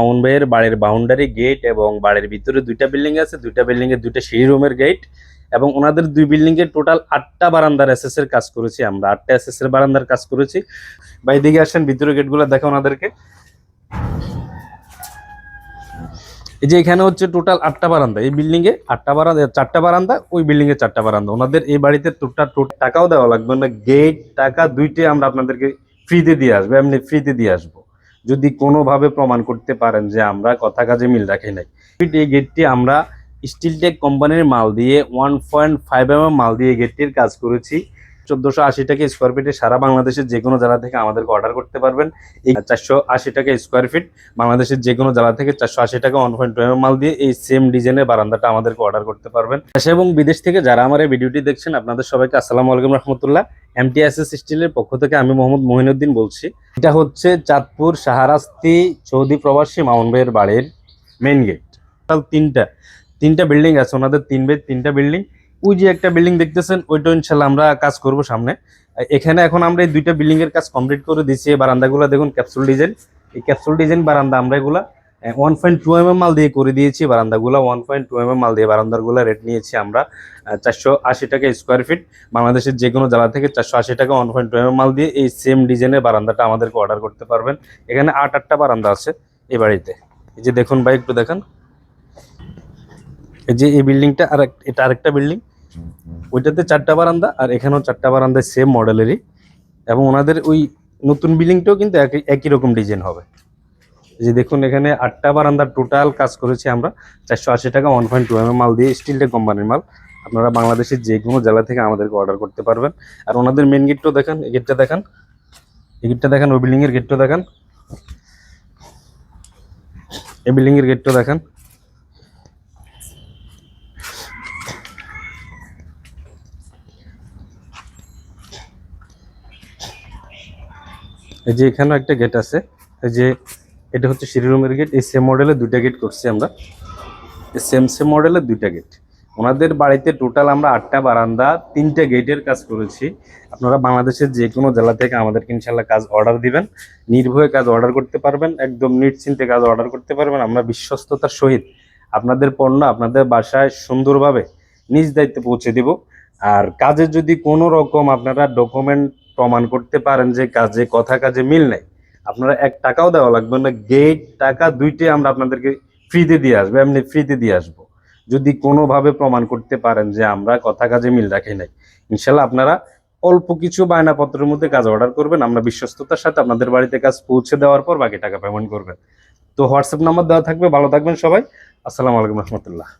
মামুন ভাইয়ের বাড়ির boundary gate এবং বাড়ির ভিতরে দুইটা বিল্ডিং আছে, দুইটা বিল্ডিং এর দুইটা সিঁড়ি রুমের গেট এবং ওনাদের দুই বিল্ডিং এর টোটাল আটটা বারান্দার এসএস এর কাজ করেছি আমরা, আটটা এসএস এর বারান্দার কাজ করেছি। ভাই দিকে আসেন ভিতরে গেটগুলো দেখো ওনাদেরকে। এই যে এখানে হচ্ছে টোটাল আটটা বারান্দা, এই বিল্ডিং এ আটটা বারান্দা, চারটা বারান্দা, ওই বিল্ডিং এ চারটা বারান্দা। ওনাদের এই বাড়িতে টোটাল টাকাও দেওয়া লাগবে না, গেট, টাকা দুইটাই আমরা আপনাদেরকে ফ্রিতে দিয়ে আসব, এমনি ফ্রিতে দিয়ে আসব। যদি কোনোভাবে প্রমাণ করতে পারেন যে আমরা কথা কাজে মিল রাখি নাই। এই গেটটি আমরা স্টিলটেক কোম্পানির মাল দিয়ে ওয়ান পয়েন্ট ফাইভ এম মাল দিয়ে গেটটির কাজ করেছি। চোদ্দশো আশি টাকা স্কোয়ার ফিটে সারা বাংলাদেশের যে কোনো জেলা থেকে আমাদেরকে অর্ডার করতে পারবেন। এই চারশো আশি টাকা স্কোয়ার ফিট বাংলাদেশের যে কোনো জেলা থেকে চারশো আশি টাকা ওয়ান পয়েন্ট টু মাল দিয়ে এই সেম ডিজাইনের বারান্দাটা আমাদেরকে অর্ডার করতে পারবেন। দেশে এবং বিদেশ থেকে যারা আমার এই ভিডিওটি দেখছেন, আপনাদের সবাইকে আসসালামু আলাইকুম রহমতুল্লাহ। এমটিএসএস স্টিলের পক্ষ থেকে আমি মোহাম্মদ মহিনুদ্দিন বলছি। এটা হচ্ছে চাঁদপুর সাহারাস্তি চৌধুরী প্রবাসী মাউন ভাইয়ের বাড়ির মেইন গেট তিনটা তিনটা বিল্ডিং আছে। ওনাদের তিন বাই তিনটা বিল্ডিং ওই যে একটা বিল্ডিং দেখতেছেন ওইটা ইনশাল্লাহ আমরা কাজ করব সামনে। এখানে এখন আমরা এই দুইটা বিল্ডিং এর কাজ কমপ্লিট করে দিচ্ছি এই বারান্দাগুলো দেখুন ক্যাপসুল ডিজাইন এই ক্যাপসুল ডিজাইন বারান্দা আমরা এগুলা ওয়ান পয়েন্ট টু এম মাল দিয়ে করে দিয়েছি বারান্দাগুলো। ওয়ান পয়েন্ট টু এম মাল দিয়ে বারান্দাগুলো রেট নিয়েছি আমরা চারশো আশি টাকা স্কোয়ার ফিট বাংলাদেশের যে কোনো জেলা থেকে চারশো আশি টাকা ওয়ান পয়েন্ট টু এম মাল দিয়ে এই সেম ডিজাইনের বারান্দাটা আমাদেরকে অর্ডার করতে পারবেন। এখানে আট, আটটা বারান্দা আছে এই বাড়িতে। এই যে দেখুন ভাই, একটু দেখেন। এই যে এই বিল্ডিংটা আর এটা আরেকটা বিল্ডিং ওইটাতে চারটা বারান্দা আর এখানেও চারটা বারান্দা সেম মডেলেরই এবং ওনাদের ওই নতুন বিল্ডিংটাও কিন্তু একই একই রকম ডিজাইন হবে। যে দেখুন, এখানে আটটা বারান্দার টোটাল কাজ করেছি আমরা। চারশো আশি টাকা ওয়ান পয়েন্ট টু এম মাল দিয়ে স্টিল টেক কোম্পানির মাল। আপনারা বাংলাদেশের যে কোনো জেলা থেকে আমাদেরকে অর্ডার করতে পারবেন। আর ওনাদের মেন গেটটাও দেখেন, এই গেটটা দেখান। এই গেটটা দেখেন, ওই বিল্ডিংয়ের গেটটাও দেখেন। এই বিল্ডিং এর গেটটাও দেখেন। এই যে এখানেও একটা গেট আছে। এই যে এটা হচ্ছে সিঁড়ি রুমের গেট এই সেম মডেলে দুইটা গেট করছি আমরা। সেম সেম মডেলের দুইটা গেট ওনাদের বাড়িতে টোটাল আমরা আটটা বারান্দা, তিনটা গেটের কাজ করেছি। আপনারা বাংলাদেশের যে কোনো জেলা থেকে আমাদেরকে ইনশাল্লাহ কাজ অর্ডার দিবেন। নির্ভয়ে কাজ অর্ডার করতে পারবেন, একদম নিশ্চিন্তে কাজ অর্ডার করতে পারবেন। আমরা বিশ্বস্ততার সহিত আপনাদের পণ্য, আপনাদের বাসায় সুন্দরভাবে নিজ দায়িত্বে পৌঁছে দিব। আর কাজে যদি কোনো রকম আপনারা ডকুমেন্ট প্রমাণ করতে পারেন যে কাজে কথা কাজে মিল নেই। আপনারা এক টাকাও দেওয়া লাগবে না। গেট, টাকা দুইটাই আমরা আপনাদেরকে ফ্রিতে দিয়ে আসব, এমনি ফ্রিতে দিয়ে আসব। যদি কোনোভাবে প্রমাণ করতে পারেন যে আমরা কথা কাজে মিল রাখি নাই, ইনশাল্লাহ আপনারা অল্প কিছু বায়নাপত্রের মধ্যে কাজ অর্ডার করবেন। আমরা বিশ্বস্ততার সাথে আপনাদের বাড়িতে কাজ পৌঁছে দেওয়ার পর বাকি টাকা পেমেন্ট করবেন। তো হোয়াটসঅ্যাপ নাম্বার দেওয়া থাকবে। ভালো থাকবেন সবাই। আসসালামু আলাইকুম রহমতুল্লাহ।